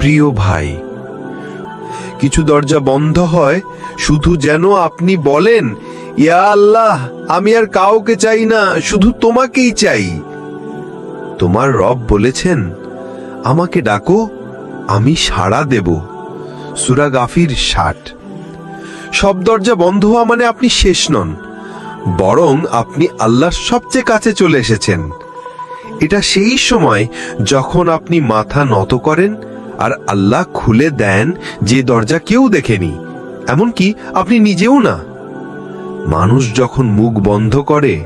প্রিয় ভাই, কিছু দরজা বন্ধ হয়, শুধু যেন আপনি বলেন, ইয়া আল্লাহ, আমি আর কাউকে চাই না, শুধু তোমাকেই চাই। তোমার রব বলেছেন, আমাকে ডাকো, আমি সাড়া দেব। সুরা গাফির ষাট। সব দরজা বন্ধ হওয়া মানে আপনি শেষ নন, বরং আপনি আল্লাহর সবচেয়ে কাছে চলে এসেছেন। এটা সেই সময় যখন আপনি মাথা নত করেন আর আল্লাহ খুলে দেন যে দরজা কেউ দেখেনি। এমনকি আপনি নিজেও না। মানুষ যখন মুখ বন্ধ করে,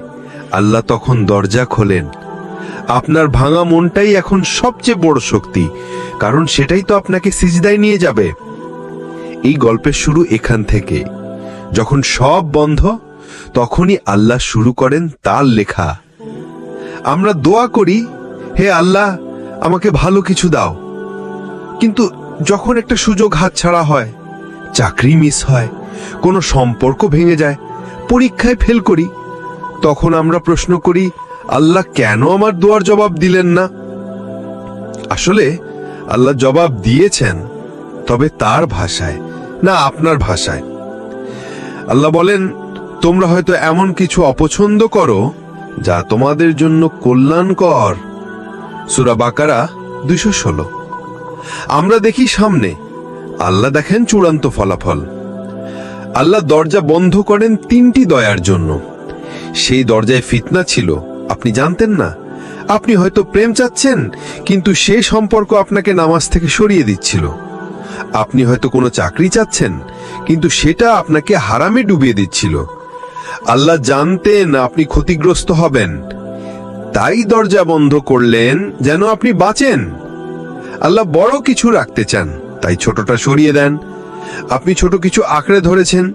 আল্লাহ তখন দরজা খোলেন। আপনার ভাঙা মনটাই এখন সবচেয়ে বড় শক্তি, কারণ সেটাই তো আপনাকে সিজদায় নিয়ে যাবে। এই গল্পের শুরু এখান থেকে। যখন সব বন্ধ, তখনই আল্লাহ শুরু করেন তার লেখা। আমরা দোয়া করি, হে আল্লাহ, আমাকে ভালো কিছু দাও। কিন্তু যখন একটা সুযোগ হাতছাড়া হয়, চাকরি মিস হয়, কোনো সম্পর্ক ভেঙে যায়, পরীক্ষায় ফেল করি, তখন আমরা প্রশ্ন করি, আল্লাহ কেন আমার দোয়ার জবাব দিলেন না? আসলে আল্লাহ জবাব দিয়েছেন, তবে তার ভাষায়, না আপনার ভাষায়। আল্লাহ বলেন, তোমরা হয়তো এমন কিছু অপছন্দ করো যা তোমাদের জন্য কল্যাণকর। সুরা বাকারা দুইশো ষোলো। আমরা দেখি সামনে, আল্লাহ দেখেন চূড়ান্ত ফলাফল। আল্লাহ দরজা বন্ধ করেন তিনটি দয়ার জন্য। সেই দরজায় ফিতনা ছিল, আপনি জানতেন না। আপনি হয়তো প্রেম চাচ্ছেন, কিন্তু সে সম্পর্ক আপনাকে নামাজ থেকে সরিয়ে দিচ্ছিল। আপনি হয়তো কোনো চাকরি চাচ্ছেন, কিন্তু সেটা আপনাকে হারামে ডুবিয়ে দিচ্ছিল। আল্লাহ জানতেন আপনি ক্ষতিগ্রস্ত হবেন। তাই দরজা বন্ধ করলেন যেন আপনি বাঁচেন। আল্লাহ বড় কিছু রাখতে চান, তাই ছোটটা সরিয়ে দেন। আপনি ছোট কিছু আঁকড়ে ধরেছেন,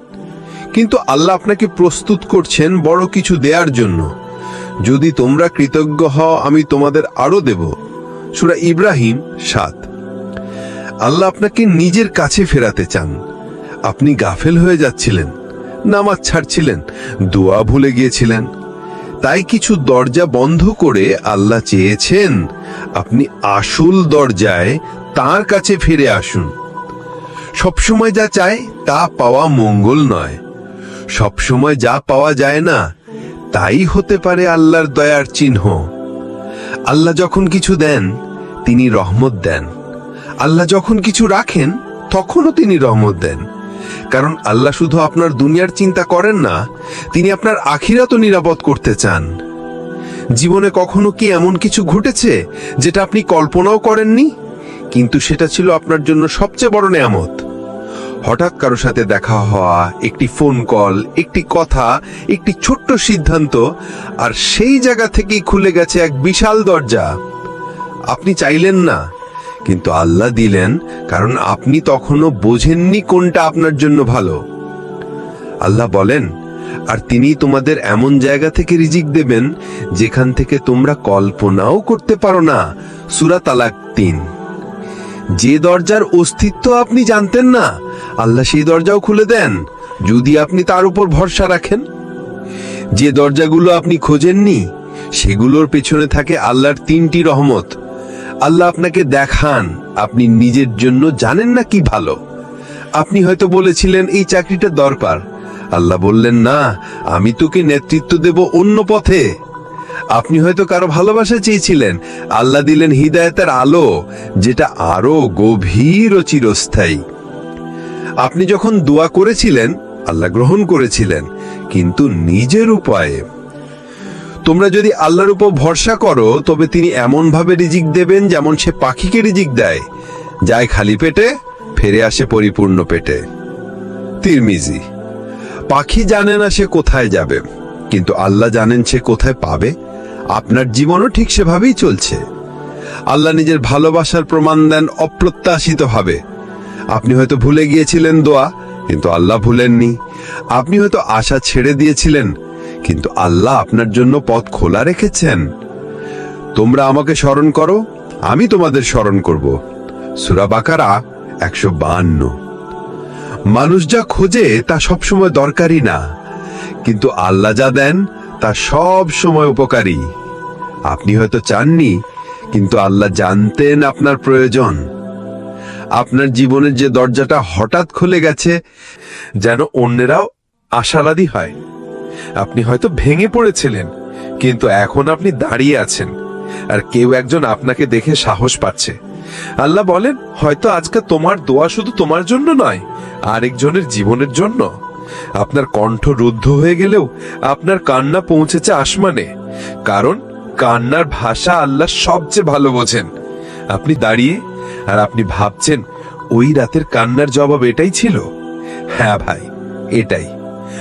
কিন্তু আল্লাহ আপনাকে প্রস্তুত করছেন বড় কিছু দেওয়ার জন্য। যদি তোমরা কৃতজ্ঞ হও, আমি তোমাদের আরও দেব। সুরা ইব্রাহিম সাত। আল্লাহ আপনাকে নিজের কাছে ফেরাতে চান। আপনি গাফেল হয়ে যাচ্ছিলেন। নামাজ ছাড়ছিলেন, দোয়া ভুলে গিয়েছিলেন। তাই কিছু দরজা বন্ধ করে আল্লাহ চেয়েছেন, আপনি আসল দরজায় তার কাছে ফিরে আসুন। সবসময় যা চায় তা পাওয়া মঙ্গল নয়। সবসময় যা পাওয়া যায় না, তাই হতে পারে আল্লাহর দয়ার চিহ্ন। আল্লাহ যখন কিছু দেন, তিনি রহমত দেন। আল্লাহ যখন কিছু রাখেন, তখনও তিনি রহমত দেন। কারণ আল্লাহ শুধু আপনার দুনিয়ার চিন্তা করেন না, তিনি আপনার আখিরাতও নিরাপদ করতে চান। জীবনে কখনো কি এমন কিছু ঘটেছে যেটা আপনি কল্পনাও করেননি? কিন্তু সেটা ছিল আপনার জন্য সবচেয়ে বড় নেয়ামত। হঠাৎ কারও সাথে দেখা হওয়া, একটি ফোন কল একটি কথা, একটি ছোট্ট সিদ্ধান্ত, আর সেই জায়গা থেকেই খুলে গেছে এক বিশাল দরজা। আপনি চাইলেন না কিন্তু আল্লাহ দিলেন, কারণ আপনি তখনও বোঝেননি কোনটা আপনার জন্য ভালো। আল্লাহ বলেন, আর তিনি তোমাদের এমন জায়গা থেকে রিজিক দেবেন, যেখান থেকে তোমরা কল্পনাও করতে পারো না। সুরা তালাক তিন। যে দরজার অস্তিত্ব আপনি জানতেন না, আল্লাহ সেই দরজাও খুলে দেন, যদি আপনি তার উপর ভরসা রাখেন। যে দরজাগুলো আপনি খোঁজেননি, সেগুলোর পেছনে থাকে আল্লাহর তিনটি রহমত। আল্লাহ আপনাকে দেখান, আপনি নিজের জন্য জানেন না কি ভালো। আপনি হয়তো বলেছিলেন, এই চাকরিটা দরকার। আল্লাহ বললেন, না, আমি তোকে নেতৃত্ব দেব অন্য পথে। আপনি হয়তো কারও ভালোবাসা চেয়েছিলেন। আল্লাহ দিলেন হৃদায়তের আলো, যেটা আরও গভীর ও চিরস্থায়ী। আপনি যখন দোয়া করেছিলেন, আল্লাহ গ্রহণ করেছিলেন, কিন্তু নিজের উপায়ে তোমরা যদি আল্লাহর উপর ভরসা করো, তবে তিনি এমন ভাবে রিজিক দেবেন যেমন সে পাখিকে রিজিক দেয়। যায় খালি পেটে, ফিরে আসে পরিপূর্ণ পেটে। তিরমিজি, পাখি জানে না সে কোথায় যাবে, কিন্তু আল্লাহ জানেন সে কোথায় পাবে। আপনার জীবনও ঠিক সেভাবেই চলছে। আল্লাহ নিজের ভালোবাসার প্রমাণ দেন অপ্রত্যাশিতভাবে আপনি হয়তো ভুলে গিয়েছিলেন দোয়া, কিন্তু আল্লাহ ভুলেননি। আপনি হয়তো আশা ছেড়ে দিয়েছিলেন কিন্তু আল্লাহ আপনার জন্য পথ খোলা রেখেছেন। তোমরা আমাকে স্মরণ করো, আমি তোমাদের স্মরণ করব। সুরা বাকারা একশো বাহান্ন। মানুষ যা খোঁজে তা সবসময় দরকারি না, কিন্তু আল্লাহ যা দেন তা সব সময় উপকারী। আপনি হয়তো চাননি, কিন্তু আল্লাহ জানতেন আপনার প্রয়োজন। আপনার জীবনের যে দরজাটা হঠাৎ খুলে গেছে, যেন অন্যেরাও আশাবাদী হয়। আপনি হয়তো ভেঙে পড়েছিলেন, কিন্তু এখন আপনি দাঁড়িয়ে আছেন, আর কেউ একজন আপনাকে দেখে সাহস পাচ্ছে। আল্লাহ বলেন, হয়তো আজকে তোমার দোয়া শুধু তোমার জন্য নয়, আরেকজনের জীবনের জন্য। আপনার কণ্ঠ রুদ্ধ হয়ে গেলেও আপনার কান্না পৌঁছেছে আসমানে, কারণ কান্নার ভাষা আল্লাহ সবচেয়ে ভালো বোঝেন। আপনি দাঁড়িয়ে, আর আপনি ভাবছেন, ওই রাতের কান্নার জবাব এটাই ছিল? হ্যাঁ ভাই, এটাই।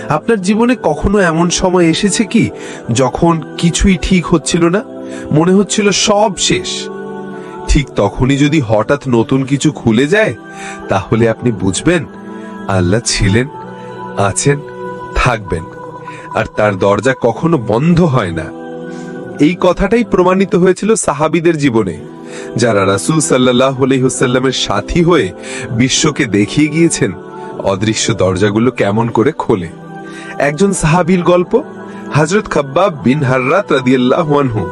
আপনার জীবনে কখনো এমন সময় এসেছে কি যখন কিছুই ঠিক হচ্ছিল না? মনে হচ্ছিল সব শেষ। ঠিক তখনই যদি হঠাৎ নতুন কিছু খুলে যায়, তাহলে আপনি বুঝবেন আল্লাহ ছিলেন, আছেন, থাকবেন, আর তার দরজা কখনো বন্ধ হয় না। এই কথাটাই প্রমাণিত হয়েছিল সাহাবিদের জীবনে, যারা রাসূল সাল্লাহ আলাইহিসাল্লামের সাথী হয়ে বিশ্বকে দেখিয়ে গিয়েছেন অদৃশ্য দরজাগুলো কেমন করে খোলে। একজন সাহাবীর গল্প, হযরত খাব্বাব বিন হাররাত রাদিয়াল্লাহু আনহু।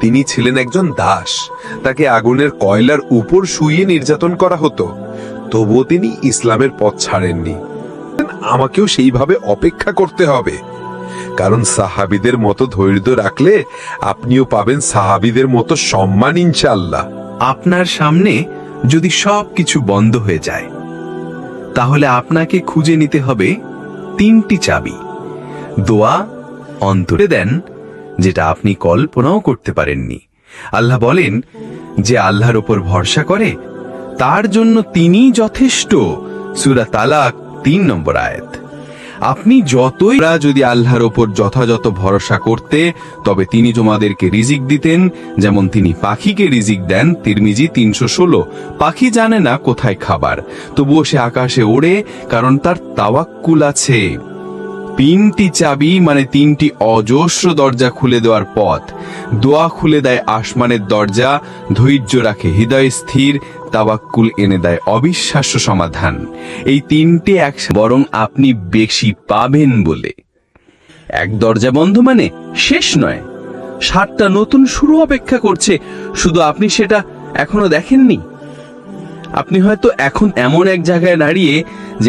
তিনি ছিলেন একজন দাস, তাকে আগুনের কয়লার উপর শুয়ে নির্যাতন করা হতো। তবুও তিনি ইসলামের পথ ছাড়েননি। আমাকেও সেইভাবে অপেক্ষা করতে হবে। কারণ সাহাবিদের মতো ধৈর্য রাখলে আপনিও পাবেন সাহাবিদের মতো সম্মান ইনশাআল্লাহ। আপনার সামনে যদি সব কিছু বন্ধ হয়ে যায়, তাহলে আপনাকে খুঁজে নিতে হবে তিনটি চাবি। দোয়া অন্তরে দেন, যেটা আপনি কল্পনাও করতে পারেননি। আল্লাহ বলেন, যে আল্লাহর ওপর ভরসা করে, তার জন্য তিনি যথেষ্ট। সুরা তালাক তিন নম্বর আয়াত। আপনি যতই যদি আল্লাহর ওপর যথাযথ ভরসা করতে, তবে তিনি তোমাদেরকে রিজিক দিতেন, যেমন তিনি পাখিকে রিজিক দেন, তিরমিজি তিনশো ষোলো। পাখি জানে না কোথায় খাবার, তবুও সে আকাশে ওড়ে, কারণ তার তাওয়াক্কুল আছে। তিনটি চাবি মানে তিনটি অজস্র দরজা খুলে দেওয়ার পথ। দোয়া খুলে দেয় আসমানের দরজা, ধৈর্য রাখে হৃদয় স্থির তাবাক্কুল এনে দেয় অবিশ্বাস্য সমাধান। এই তিনটি এক বরং আপনি বেশি পাবেন বলে। এক দরজা বন্ধ মানে শেষ নয়। সাতটা নতুন শুরু অপেক্ষা করছে, শুধু আপনি সেটা এখনও দেখেননি? আপনি হয়তো এখন এমন এক জায়গায় দাঁড়িয়ে যেখানে